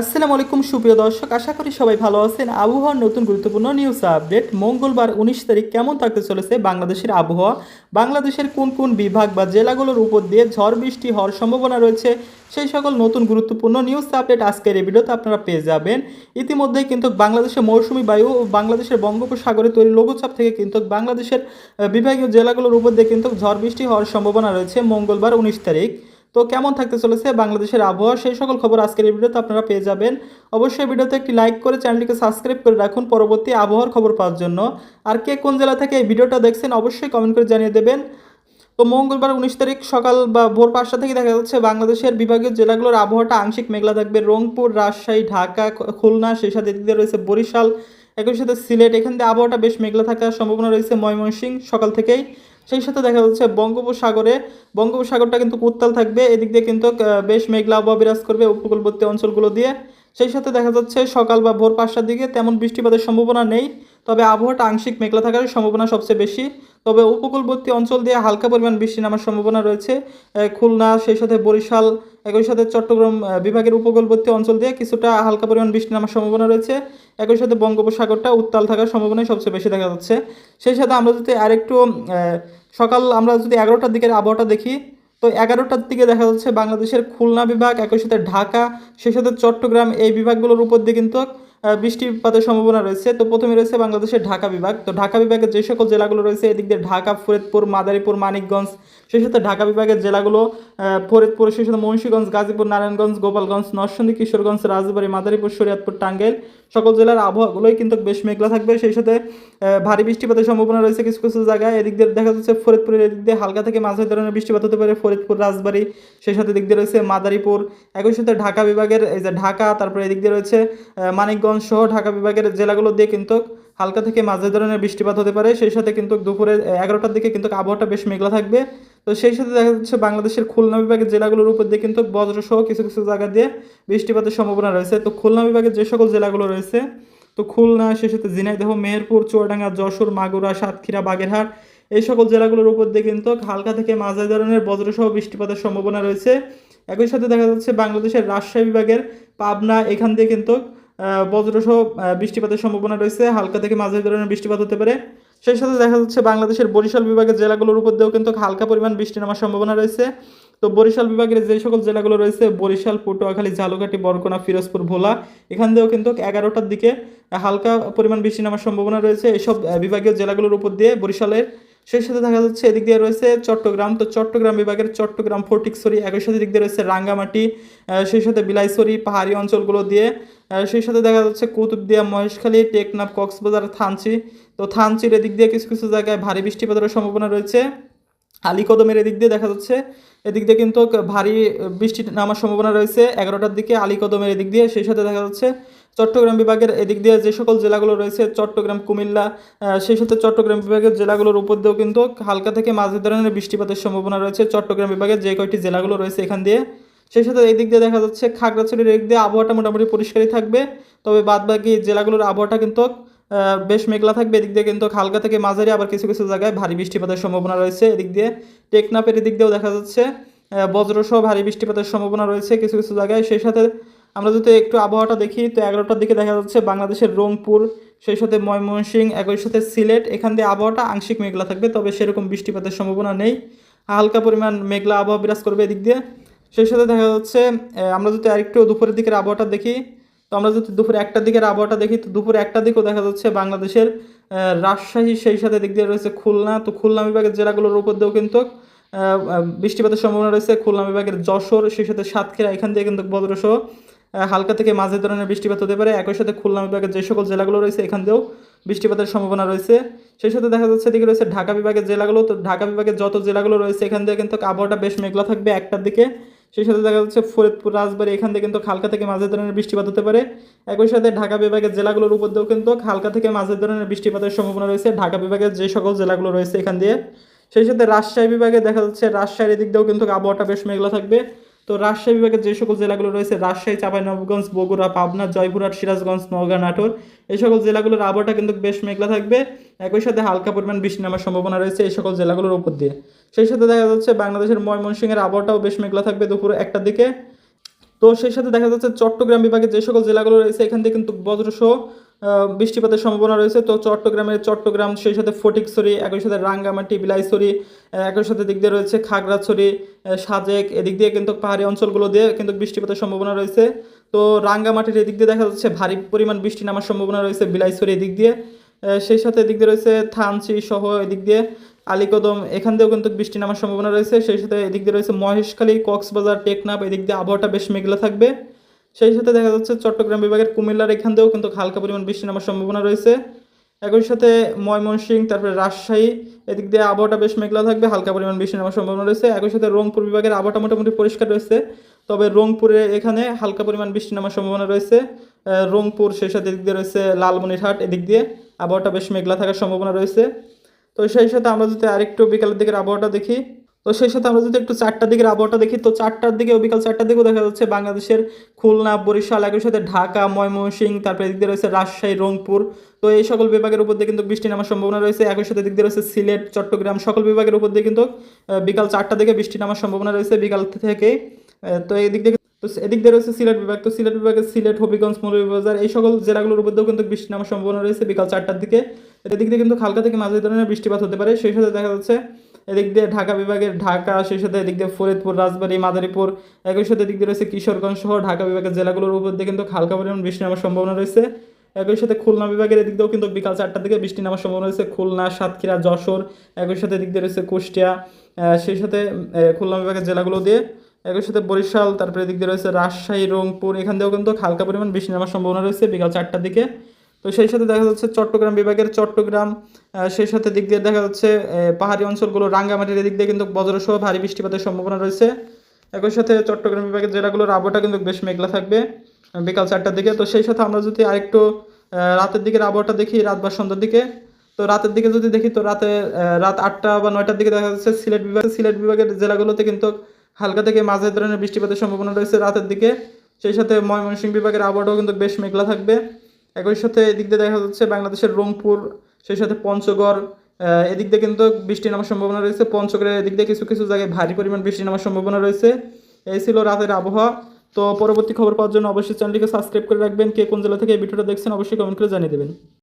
আসসালামু আলাইকুম, সুপ্রিয় দর্শক। আশা করি সবাই ভালো আছেন। আবহাওয়ার নতুন গুরুত্বপূর্ণ নিউজ আপডেট মঙ্গলবার উনিশ তারিখ কেমন থাকতে চলেছে বাংলাদেশের আবহাওয়া? বাংলাদেশের কোন কোন বিভাগ বা জেলাগুলোর উপর দিয়ে ঝড় বৃষ্টি হওয়ার সম্ভাবনা রয়েছে? সেই সকল নতুন গুরুত্বপূর্ণ নিউজ আপডেট আজকের এই ভিডিওতে আপনারা পেয়ে যাবেন। ইতিমধ্যে কিন্তু বাংলাদেশের মৌসুমী বায়ু ও বাংলাদেশের বঙ্গোপসাগরে তৈরি লঘুচাপ থেকে কিন্তু বাংলাদেশের বিভাগীয় জেলাগুলোর উপর দিয়ে কিন্তু ঝড় বৃষ্টি হওয়ার সম্ভাবনা রয়েছে মঙ্গলবার উনিশ তারিখ। তো কেমন থাকতে চলেছে বাংলাদেশের আবহাওয়া সেই সকল খবর আজকের এই ভিডিওতে আপনারা পেয়ে যাবেন। অবশ্যই ভিডিওতে একটি লাইক করে চ্যানেলটিকে সাবস্ক্রাইব করে রাখুন পরবর্তী আবহাওয়ার খবর পাওয়ার জন্য। আর কে কোন জেলা থেকে এই ভিডিওটা দেখছেন অবশ্যই কমেন্ট করে জানিয়ে দেবেন। তো মঙ্গলবার উনিশ তারিখ সকাল বা ভোর পাঁচটা থেকে দেখা যাচ্ছে বাংলাদেশের বিভাগীয় জেলাগুলোর আবহাওয়াটা আংশিক মেঘলা থাকবে। রংপুর, রাজশাহী, ঢাকা, খুলনা, সেই সাথে এদিকে রয়েছে বরিশাল, একই সাথে সিলেট, এখান থেকে আবহাওয়াটা বেশ মেঘলা থাকার সম্ভাবনা রয়েছে ময়মনসিংহ সকাল থেকেই। সেই সাথে দেখা যাচ্ছে বঙ্গোপসাগরে, বঙ্গোপসাগরটা কিন্তু উত্তাল থাকবে, এদিক দিয়ে কিন্তু বেশ মেঘলা আবহাওয়া বিরাজ করবে উপকূলবর্তী অঞ্চলগুলো দিয়ে। সেই সাথে দেখা যাচ্ছে সকাল বা ভোর পাঁচটার দিকে তেমন বৃষ্টিপাতের সম্ভাবনা নেই, তবে আবহাওয়াটা আংশিক মেঘলা থাকার সম্ভাবনা সবচেয়ে বেশি। তবে উপকূলবর্তী অঞ্চল দিয়ে হালকা পরিমাণ বৃষ্টি নামার সম্ভাবনা রয়েছে খুলনা, সেই সাথে বরিশাল, একই সাথে চট্টগ্রাম বিভাগের উপকূলবর্তী অঞ্চল দিয়ে কিছুটা হালকা পরিমাণ বৃষ্টি নামার সম্ভাবনা রয়েছে। একই সাথে বঙ্গোপসাগরটা উত্তাল থাকার সম্ভাবনাই সবচেয়ে বেশি দেখা যাচ্ছে। সেই সাথে আমরা যদি আরেকটু সকাল, আমরা যদি এগারোটার দিকের আবহাওয়াটা দেখি, তো এগারোটার দিকে দেখা যাচ্ছে বাংলাদেশের খুলনা বিভাগ, একই সাথে ঢাকা, সেই সাথে চট্টগ্রাম, এই বিভাগগুলোর উপর দিয়ে কিন্তু বৃষ্টিপাতের সম্ভাবনা রয়েছে। তো প্রথমে রয়েছে বাংলাদেশের ঢাকা বিভাগ। তো ঢাকা বিভাগের যে সকল জেলাগুলো রয়েছে, এদিক দিয়ে ঢাকা, ফরিদপুর, মাদারীপুর, মানিকগঞ্জ, সেই সাথে ঢাকা বিভাগের জেলাগুলো ফরিদপুর, সেই সাথে মুন্সিগঞ্জ, গাজীপুর, নারায়ণগঞ্জ, গোপালগঞ্জ, নরসিংদী, কিশোরগঞ্জ, রাজবাড়ী, মাদারীপুর, শরীয়তপুর, টাঙ্গাইল সকল জেলার আবহাওয়াগুলোই কিন্তু বেশ মেঘলা থাকবে। সেই সাথে ভারী বৃষ্টিপাতের সম্ভাবনা রয়েছে কিছু কিছু জায়গায়। এদিক দিয়ে দেখা যাচ্ছে ফরিদপুরের এদিক দিয়ে হালকা থেকে মাঝারি ধরনের বৃষ্টিপাত হতে পারে। ফরিদপুর, রাজবাড়ী, সেই সাথে দিক দিয়ে রয়েছে মাদারীপুর। একই সাথে ঢাকা বিভাগের, এই যে ঢাকা, তারপরে এদিক দিয়ে রয়েছে মানিকগঞ্জ সহ ঢাকা বিভাগের জেলাগুলো দিয়ে কিন্তু হালকা থেকে মাঝারি ধরনের বৃষ্টিপাত হতে পারে। সেই সাথে কিন্তু দুপুরে এগারোটার দিকে কিন্তু আবহাওয়াটা বেশ মেঘলা থাকবে। তো সেই সাথে দেখা যাচ্ছে বাংলাদেশের খুলনা বিভাগের জেলাগুলোর উপর দিয়ে কিন্তু বজ্রসহ কিছু কিছু জায়গা দিয়ে বৃষ্টিপাতের সম্ভাবনা রয়েছে। তো খুলনা বিভাগের যে সকল জেলাগুলো রয়েছে, তো খুলনা, সেই সাথে ঝিনাইদহ, মেহেরপুর, চুয়াডাঙ্গা, যশোর, মাগুরা, সাতক্ষীরা, বাগেরহাট, এই সকল জেলাগুলোর উপর দিয়ে কিন্তু হালকা থেকে মাঝারি ধরনের বজ্রসহ বৃষ্টিপাতের সম্ভাবনা রয়েছে। একই সাথে দেখা যাচ্ছে বাংলাদেশের রাজশাহী বিভাগের পাবনা, এখান দিয়ে কিন্তু বজ্রসহ বৃষ্টিপাতের সম্ভাবনা রয়েছে। হালকা থেকে মাঝারি ধরনের বৃষ্টিপাত হতে পারে। সেই সাথে দেখা যাচ্ছে বাংলাদেশের বরিশাল বিভাগের জেলাগুলোর উপর দিয়েও কিন্তু হালকা পরিমাণ বৃষ্টি নামার সম্ভাবনা রয়েছে। তো বরিশাল বিভাগের যে সকল জেলাগুলো রয়েছে, বরিশাল, পটুয়াখালী, ঝালকাঠি বরগোনা ফিরোজপুর, ভোলা, এখান দিয়েও কিন্তু এগারোটার দিকে হালকা পরিমাণ বৃষ্টি নামার সম্ভাবনা রয়েছে। এসব বিভাগীয় জেলাগুলোর উপর দিয়ে বরিশালের সেই সাথে দেখা যাচ্ছে এদিক দিয়ে রয়েছে চট্টগ্রাম। তো চট্টগ্রাম বিভাগের চট্টগ্রাম ফটিকছড়ি একই সাথে দিক দিয়ে রয়েছে রাঙ্গামাটি সেই সাথে বিলাইছড়ি, পাহাড়ি অঞ্চলগুলো দিয়ে সেই সাথে দেখা যাচ্ছে কুতুবদিয়া, মহেশখালী, টেকনাফ, কক্সবাজার, থানচি। তো থানচির এদিক দিয়ে কিছু কিছু জায়গায় ভারী বৃষ্টিপাতের সম্ভাবনা রয়েছে। আলীকদমের এদিক দিয়ে দেখা যাচ্ছে এদিক দিয়ে কিন্তু ভারী বৃষ্টি নামার সম্ভাবনা রয়েছে। এগারোটার দিকে আলীকদমের এদিক দিয়ে, সেই সাথে দেখা যাচ্ছে চট্টগ্রাম বিভাগের এদিক দিয়ে যে সকল জেলাগুলো রয়েছে, চট্টগ্রাম, কুমিল্লা সেই সাথে চট্টগ্রাম বিভাগের জেলাগুলোর উপর দিয়েও কিন্তু হালকা থেকে মাঝে ধরনের বৃষ্টিপাতের সম্ভাবনা রয়েছে চট্টগ্রাম বিভাগের যে কয়টি জেলাগুলো রয়েছে এখান দিয়ে। সেই সাথে এই দিক দিয়ে দেখা যাচ্ছে খাগড়াছড়ির এদিক দিয়ে আবহাওয়াটা মোটামুটি পরিষ্কারই থাকবে, তবে বাদবাকি জেলাগুলোর আবহাওয়াটা কিন্তু বেশ মেঘলা থাকবে। এদিক দিয়ে কিন্তু হালকা থেকে মাঝারি, আবার কিছু কিছু জায়গায় ভারী বৃষ্টিপাতের সম্ভাবনা রয়েছে। এদিক দিয়ে টেকনাফের এদিক দিয়েও দেখা যাচ্ছে বজ্রসহ ভারী বৃষ্টিপাতের সম্ভাবনা রয়েছে কিছু কিছু জায়গায়। সেই সাথে আমরা যদি একটু আবহাওয়াটা দেখি তো এগারোটার দিকে দেখা যাচ্ছে বাংলাদেশের রংপুর সেই সাথে ময়মনসিংহ একই সাথে সিলেট এখান দিয়ে আবহাওয়াটা আংশিক মেঘলা থাকবে তবে সেরকম বৃষ্টিপাতের সম্ভাবনা নেই। হালকা পরিমাণ মেঘলা আবহাওয়া বিরাজ করবে এদিক দিয়ে। সেই সাথে দেখা যাচ্ছে আমরা যদি আরেকটু দুপুরের দিকের আবহাওয়াটা দেখি তো আমরা যদি দুপুরে একটার দিকের আবহাওয়াটা দেখি তো দুপুর একটার দিকেও দেখা যাচ্ছে বাংলাদেশের রাজশাহী সেই সাথে দিক দিয়ে রয়েছে খুলনা তো খুলনা বিভাগের জেলাগুলোর উপর দিয়েও কিন্তু বৃষ্টিপাতের সম্ভাবনা রয়েছে। খুলনা বিভাগের যশোর সেই সাথে সাতক্ষীরা এখান দিয়ে কিন্তু বজ্রসহ আহ, হালকা থেকে মাঝে ধরনের বৃষ্টিপাত হতে পারে। একই সাথে খুলনা বিভাগের যে সকল জেলাগুলো রয়েছে, এখান দিয়েও বৃষ্টিপাতের সম্ভাবনা রয়েছে। সেই সাথে দেখা যাচ্ছে এদিকে রয়েছে ঢাকা বিভাগের জেলাগুলো। তো ঢাকা বিভাগের যত জেলাগুলো রয়েছে, এখান দিয়ে কিন্তু আবহাওয়াটা বেশ মেঘলা থাকবে একটার দিকে। সেই সাথে দেখা যাচ্ছে ফরিদপুর, রাজবাড়ী, এখান থেকে কিন্তু হালকা থেকে মাঝে ধরনের বৃষ্টিপাত হতে পারে। একই সাথে ঢাকা বিভাগের জেলাগুলোর উপর দিয়েও কিন্তু হালকা থেকে মাঝে ধরনের বৃষ্টিপাতের সম্ভাবনা রয়েছে ঢাকা বিভাগের যে সকল জেলাগুলো রয়েছে এখান দিয়ে। সেই সাথে রাজশাহী বিভাগে দেখা যাচ্ছে রাজশাহীর এদিক দিয়েও কিন্তু আবহাওয়াটা বেশ মেঘলা থাকবে। তো রাজশাহী বিভাগের যে সকল জেলাগুলো রয়েছে, রাজশাহী, চাঁপাইনবাবগঞ্জ, বগুড়া, পাবনা, জয়পুরহাট, সিরাজগঞ্জ, নওগাঁ, নাটোর, এই সকল জেলাগুলোর আবহাওয়াটা কিন্তু বেশ মেঘলা থাকবে। একই সাথে হালকা পরিমাণ বৃষ্টি নামার সম্ভাবনা রয়েছে এই সকল জেলাগুলোর উপর দিয়ে। সেই সাথে দেখা যাচ্ছে বাংলাদেশের ময়মনসিংহের আবহাওয়াটাও বেশ মেঘলা থাকবে দুপুর একটার দিকে। তো সেই সাথে দেখা যাচ্ছে চট্টগ্রাম বিভাগের যে সকল জেলাগুলো রয়েছে, এখান থেকে কিন্তু বজ্রসহ বৃষ্টিপাতের সম্ভাবনা রয়েছে। তো চট্টগ্রামের চট্টগ্রাম, সেই সাথে ফটিকছড়ি, একই সাথে রাঙ্গামাটি, বিলাইছড়ি একই সাথে দিক দিয়ে রয়েছে খাগড়াছড়ি সাজেক, এদিক দিয়ে কিন্তু পাহাড়ি অঞ্চলগুলো দিয়ে কিন্তু বৃষ্টিপাতের সম্ভাবনা রয়েছে। তো রাঙ্গামাটির এদিক দিয়ে দেখা যাচ্ছে ভারী পরিমাণ বৃষ্টি নামার সম্ভাবনা রয়েছে বিলাইছড়ি এদিক দিয়ে। সেই সাথে এদিক দিয়ে রয়েছে থানচি সহ এদিক দিয়ে আলীকদম, এখান দিয়েও কিন্তু বৃষ্টি নামার সম্ভাবনা রয়েছে। সেই সাথে এদিক দিয়ে রয়েছে মহেশখালী, কক্সবাজার, টেকনাফ, এদিক দিয়ে আবহাওয়াটা বেশ মেঘলা থাকবে। সেই সাথে দেখা যাচ্ছে চট্টগ্রাম বিভাগের কুমিল্লার এখান দিয়েও কিন্তু হালকা পরিমাণ বৃষ্টি নামার সম্ভাবনা রয়েছে। একই সাথে ময়মনসিংহ তারপরে রাজশাহী, এদিক দিয়ে আবহাওয়াটা বেশ মেঘলা থাকবে, হালকা পরিমাণ বৃষ্টি নামার সম্ভাবনা রয়েছে। একই সাথে রংপুর বিভাগের আবহাওয়াটা মোটামুটি পরিষ্কার রয়েছে, তবে রংপুরে এখানে হালকা পরিমাণ বৃষ্টি নামার সম্ভাবনা রয়েছে। রংপুর, সেই সাথে এদিক দিয়ে রয়েছে লালমনিরহাট, এদিক দিয়ে আবহাওয়াটা বেশ মেঘলা থাকার সম্ভাবনা রয়েছে। তো সেই সাথে আমরা যদি আরেকটু বিকালের দিকের আবহাওয়াটা দেখি তো সেই সাথে আমরা যদি একটু চারটার দিকের আবহাওয়াটা দেখি, তো চারটার দিকে, বিকাল চারটার দিকেও দেখা যাচ্ছে বাংলাদেশের খুলনা, বরিশাল, একই সাথে ঢাকা, ময়মনসিংহ, তারপরে এদিক দিয়ে রয়েছে রাজশাহী, রংপুর। তো এই সকল বিভাগের উপর দিয়ে কিন্তু বৃষ্টি নামার সম্ভাবনা রয়েছে। একই সাথে দিক দিয়ে রয়েছে সিলেট, চট্টগ্রাম, সকল বিভাগের উপর দিয়ে কিন্তু বিকাল চারটা দিকে বৃষ্টি নামার সম্ভাবনা রয়েছে বিকাল থেকে। তো এই দিক তো এদিক দিয়ে রয়েছে সিলেট বিভাগ। তো সিলেট বিভাগের সিলেট, হবিগঞ্জ, মৌলভীবাজার এই সকল জেলাগুলোর উপর দিয়েও কিন্তু বৃষ্টি নামার সম্ভাবনা রয়েছে বিকাল চারটার দিকে। এদিক দিয়ে কিন্তু হালকা থেকে মাঝারি ধরনের বৃষ্টিপাত হতে পারে। সেই সাথে দেখা যাচ্ছে এদিক দিয়ে ঢাকা বিভাগের ঢাকা, সেই সাথে এদিক দিয়ে ফরিদপুর, রাজবাড়ী, মাদারীপুর, একই সাথে এদিক দিয়ে রয়েছে কিশোরগঞ্জ সহ ঢাকা বিভাগের জেলাগুলোর উপর দিয়ে কিন্তু হালকা পরিমাণ বৃষ্টি নামার সম্ভাবনা রয়েছে। একই সাথে খুলনা বিভাগের এদিক দিয়েও কিন্তু বিকাল চারটার দিকে বৃষ্টি নামার সম্ভাবনা রয়েছে। খুলনা, সাতক্ষীরা, যশোর, একই সাথে এদিক দিয়ে রয়েছে কুষ্টিয়া সেই সাথে খুলনা বিভাগের জেলাগুলো দিয়ে একই সাথে বরিশাল, তারপরে এদিক দিয়ে রয়েছে রাজশাহী, রংপুর, এখান দিয়েও কিন্তু হালকা পরিমাণ বৃষ্টি নামার সম্ভাবনা রয়েছে বিকাল চারটার দিকে। তো সেই সাথে দেখা যাচ্ছে চট্টগ্রাম বিভাগের চট্টগ্রাম সেই সাথে দিক দিয়ে দেখা যাচ্ছে পাহাড়ি অঞ্চলগুলো রাঙ্গামাটির দিক দিয়ে কিন্তু বজ্রসহ ভারী বৃষ্টিপাতের সম্ভাবনা রয়েছে। একই সাথে চট্টগ্রাম বিভাগের জেলাগুলোর আবহাওয়াটা কিন্তু বেশ মেঘলা থাকবে, বিকাল চারটার দিকে। তো সেই সাথে আমরা যদি আরেকটু রাতের দিকের আবহাওয়াটা দেখি, রাত বা সন্ধ্যার দিকে। তো রাতের দিকে যদি দেখি, তো রাতে রাত আটটা বা নয়টার দিকে দেখা যাচ্ছে সিলেট বিভাগ, সিলেট বিভাগের জেলাগুলোতে কিন্তু হালকা থেকে মাঝে ধরনের বৃষ্টিপাতের সম্ভাবনা রয়েছে রাতের দিকে। সেই সাথে ময়মনসিংহ বিভাগের আবহাওয়াটাও কিন্তু বেশ মেঘলা থাকবে। একই সাথে এদিক দিয়ে দেখা যাচ্ছে বাংলাদেশের রংপুর, সেই সাথে পঞ্চগড় এদিক দিয়ে কিন্তু বৃষ্টি নামার সম্ভাবনা রয়েছে। পঞ্চগড়ের এদিক দিয়ে কিছু কিছু জায়গায় ভারী পরিমাণ বৃষ্টি নামার সম্ভাবনা রয়েছে। এই ছিল রাতের আবহাওয়া। তো পরবর্তী খবর পাওয়ার জন্য অবশ্যই চ্যানেলটিকে সাবস্ক্রাইব করে রাখবেন। কে কোন জেলা থেকে এই ভিডিওটা দেখছেন অবশ্যই কমেন্ট করে জানিয়ে দেবেন।